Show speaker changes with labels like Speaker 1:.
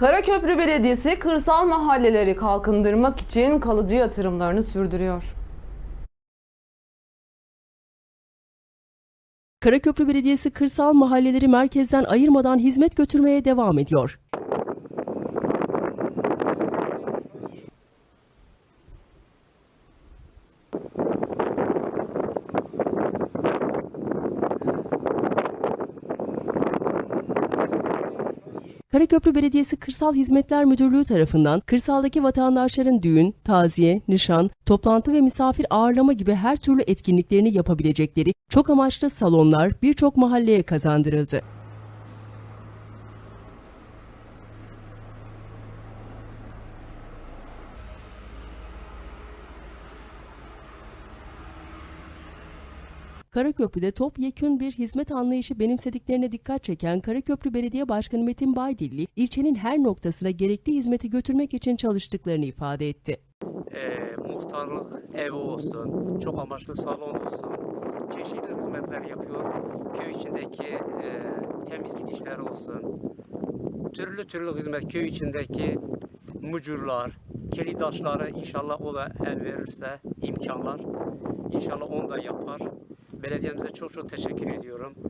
Speaker 1: Karaköprü Belediyesi kırsal mahalleleri kalkındırmak için kalıcı yatırımlarını sürdürüyor.
Speaker 2: Karaköprü Belediyesi kırsal mahalleleri merkezden ayırmadan hizmet götürmeye devam ediyor. Karaköprü Belediyesi Kırsal Hizmetler Müdürlüğü tarafından kırsaldaki vatandaşların düğün, taziye, nişan, toplantı ve misafir ağırlama gibi her türlü etkinliklerini yapabilecekleri çok amaçlı salonlar birçok mahalleye kazandırıldı. Karaköprü'de topyekün bir hizmet anlayışı benimsediklerine dikkat çeken Karaköprü Belediye Başkanı Metin Baydilli, ilçenin her noktasına gerekli hizmeti götürmek için çalıştıklarını ifade etti.
Speaker 3: e, muhtarlık evi olsun, çok amaçlı salon olsun, çeşitli hizmetler yapıyor. Köy içindeki e, temizlik işleri olsun, türlü türlü hizmet köy içindeki mucurlar, kelidaşları inşallah o da el verirse imkanlar, inşallah onu da yapar. Belediyemize çok çok teşekkür ediyorum.